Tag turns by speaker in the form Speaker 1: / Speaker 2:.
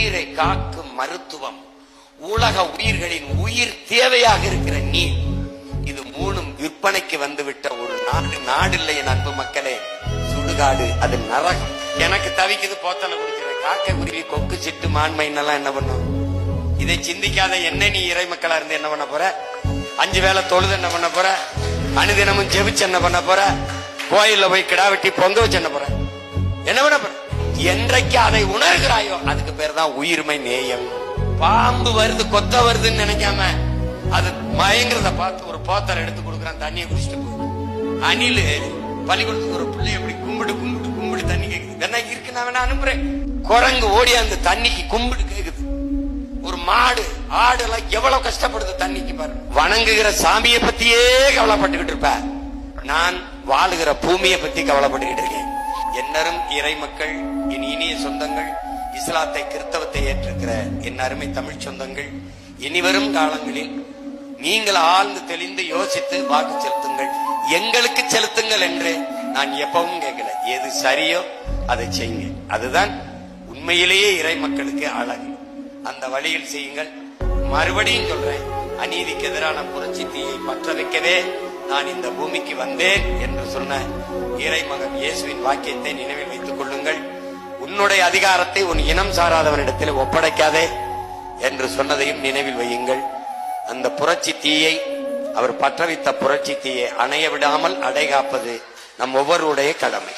Speaker 1: உயிரை காக்கும் மருத்துவம் உலக உயிர்களின் உயிர் தேவையாக இருக்கிற நீர் இது மூணும் விற்பனைக்கு வந்துவிட்ட ஒரு நாடு. நாடு இல்லை என் அன்பு மக்களே சுடுகாடு அது நரகம். எனக்கு தவிக்குது போத்தலை குடிக்கிறேன். காக்க குருவி கொக்கு சிட்டு மான்மைன்னெல்லாம் என்ன பண்ணும்? இதை சிந்திக்காத என்ன நீ இறை மக்களா இருந்து என்ன பண்ண போற? அஞ்சு வேலை தொழுது என்ன பண்ண போற? அனுதினமும் ஜெபிச்சு என்ன பண்ண போற? கோயில்ல போய் கிடா வெட்டி பொங்க வச்சு என்ன போற? என்ன பண்ண போற? என்றைக்கு அதை உணர்கிறாயோ அதுக்கு பேர் தான் உயிர்மை நேயம். பாம்பு வருது கொத்த வருதுன்னு நினைக்காம அது மயங்கிறத பார்த்து ஒரு போத்தரை எடுத்து கொடுக்குறான் தண்ணியை குடிச்சிட்டு போகுது. அணிலு பள்ளிக்கூடத்துக்கு ஒரு பிள்ளை எப்படி கும்பிடு கும்பிடு கும்பிடு தண்ணி கேக்குது. என்ன இருக்கு நான் வேணா அனுப்புறேன். குரங்கு ஓடி அந்த தண்ணிக்கு கும்பிடு கேக்குது. ஒரு மாடு ஆடு எல்லாம் எவ்வளவு கஷ்டப்படுது தண்ணிக்கு பாரு. வணங்குகிற சாமியை பத்தியே கவலைப்பட்டுக்கிட்டு இருப்ப. நான் வாழுகிற பூமியை பத்தி கவலைப்பட்டுக்கிட்டு இருக்கேன். என்னரும் இறை மக்கள் என் இனிய சொந்தங்கள் இஸ்லாத்தை கிறிஸ்தவத்தை ஏற்றிருக்கிற என் அருமை தமிழ் சொந்தங்கள் இனிவரும் காலங்களில் நீங்கள் ஆழ்ந்து தெளிந்து யோசித்து வாக்கு செலுத்துங்கள். எங்களுக்கு செலுத்துங்கள் என்று நான் எப்பவும் கேட்கல. எது சரியோ அதை செய்யுங்க. அதுதான் உண்மையிலேயே இறை மக்களுக்கு அழகு. அந்த வழியில் செய்யுங்கள். மறுபடியும் சொல்றேன். அநீதிக்கு எதிரான புரட்சி தீயை பற்ற வைக்கவே நான் இந்த பூமிக்கு வந்தேன் என்று சொன்ன இறை மகன் இயேசுவின் வாக்கியத்தை நினைவில் வைத்துக் கொள்ளுங்கள். உன்னுடைய அதிகாரத்தை உன் இனம் சாராதவனிடத்தில் ஒப்படைக்காதே என்று சொன்னதையும் நினைவில் வையுங்கள். அந்த புரட்சி தீயை அவர் பற்றவித்த புரட்சி தீயை அணைய விடாமல் அடைகாப்பது நம் ஒவ்வொருடைய கடமை.